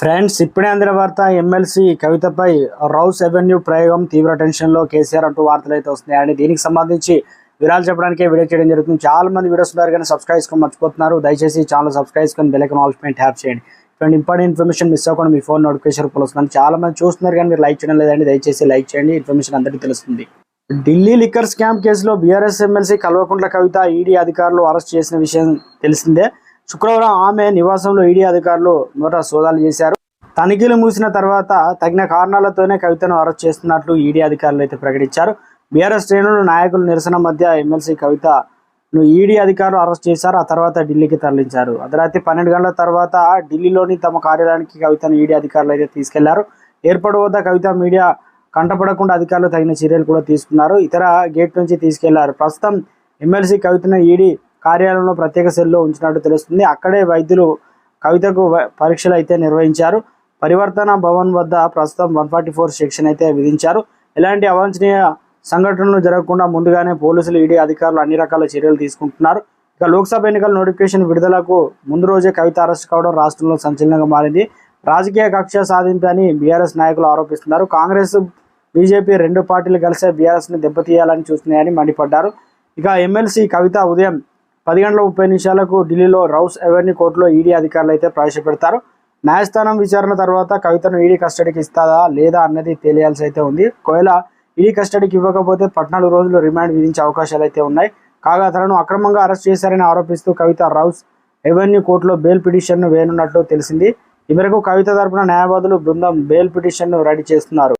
Friends ఇప్పుడే అందిన వార్త ఎమ్మెల్సీ కవితపై రౌస్ అవెన్యూ ప్రయోగం తీవ్ర టెన్షన్లో కేసీఆర్ అంటూ వార్తలు అయితే వస్తున్నాయి అండి దీనికి సంబంధించి వివరాలు చెప్పడానికి వీడియో చేయడం జరుగుతుంది. చాలా మంది వీడియోస్ ఉన్నారు కానీ సబ్స్క్రైబ్ చేసుకొని మర్చిపోతున్నారు. దయచేసి ఛానల్ సబ్స్క్రైబ్ చేసుకొని బెల్ ఐకాన్ ట్యాప్ చేయండి. ఇటువంటి ఇంపార్టెంట్ ఇన్ఫర్మేషన్ మిస్ అవ్వకుండా మీ ఫోన్ నోటిఫికేషన్ రూపంలో చాలా మంది చూస్తున్నారు కానీ మీరు లైక్ చేయడం లేదండి. దయచేసి లైక్ చేయండి. ఇన్ఫర్మేషన్ అందరికీ తెలుస్తుంది. ఢిల్లీ లిక్కర్ స్కామ్ కేసులో BRS MLC Kalvakuntla Kavitha ED అధికారులు అరెస్ట్ చేసిన విషయం తెలిసిందే. శుక్రవారం ఆమె నివాసంలో ఈడీ అధికారులు నోట సోదాలు చేశారు. తనిఖీలు మూసిన తర్వాత తగిన కారణాలతోనే కవితను అరెస్ట్ చేస్తున్నట్లు ఈడీ అధికారులు అయితే ప్రకటించారు. బీఆర్ఎస్ శ్రేణులు నాయకుల నిరసన మధ్య ఎమ్మెల్సీ కవిత ను ఈడీ అధికారులు అరెస్ట్ చేశారు. ఆ తర్వాత ఢిల్లీకి తరలించారు. అర్ధరాత్రి పన్నెండు గంటల తర్వాత ఢిల్లీలోని తమ కార్యాలయానికి కవితను ఈడీ అధికారులు అయితే తీసుకెళ్ళారు. ఎయిర్పోర్ట్ వద్ద కవిత మీడియా కంటపడకుండా అధికారులు తగిన చర్యలు కూడా తీసుకున్నారు. ఇతర గేట్ నుంచి తీసుకెళ్ళారు. ప్రస్తుతం ఎమ్మెల్సీ కవితను ఈడీ కార్యాలయంలో ప్రత్యేక సెల్లో ఉంచినట్టు తెలుస్తుంది. అక్కడే వైద్యులు కవితకు పరీక్షలు అయితే నిర్వహించారు. పరివర్తన భవన్ వద్ద ప్రస్తుతం వన్ ఫార్టీ ఫోర్ సెక్షన్ అయితే విధించారు. ఎలాంటి అవాంఛనీయ సంఘటనలు జరగకుండా ముందుగానే పోలీసులు ఈడీ అధికారులు అన్ని రకాల చర్యలు తీసుకుంటున్నారు. ఇక లోక్సభ ఎన్నికల నోటిఫికేషన్ విడుదలకు ముందు రోజే కవిత అరెస్ట్ కావడం రాష్ట్రంలో సంచలనంగా మారింది. రాజకీయ కక్ష సాధింపు అని బీఆర్ఎస్ నాయకులు ఆరోపిస్తున్నారు. కాంగ్రెస్ బీజేపీ రెండు పార్టీలు కలిసే బీఆర్ఎస్ని దెబ్బతీయాలని చూస్తున్నాయని మండిపడ్డారు. ఇక ఎమ్మెల్సీ కవిత ఉదయం పది గంటల ముప్పై నిమిషాలకు ఢిల్లీలో రౌస్ అవెన్యూ కోర్టులో ఈడీ అధికారులు అయితే ప్రవేశపెడతారు. న్యాయస్థానం విచారణ తర్వాత కవితను ఈడీ కస్టడీకి ఇస్తాదా లేదా అన్నది తెలియాల్సి అయితే ఉంది. ఒకవేళ ఈడీ కస్టడీకి ఇవ్వకపోతే పద్నాలుగు రోజులు రిమాండ్ విధించే అవకాశాలు అయితే ఉన్నాయి. కాగా తనను అక్రమంగా అరెస్ట్ చేశారని ఆరోపిస్తూ కవిత రౌస్ ఎవెన్యూ కోర్టులో బెయిల్ పిటిషన్ను వేయనున్నట్లు తెలిసింది. ఈ మేరకు కవిత తరపున న్యాయవాదులు బృందం బెయిల్ పిటిషన్ను రెడీ చేస్తున్నారు.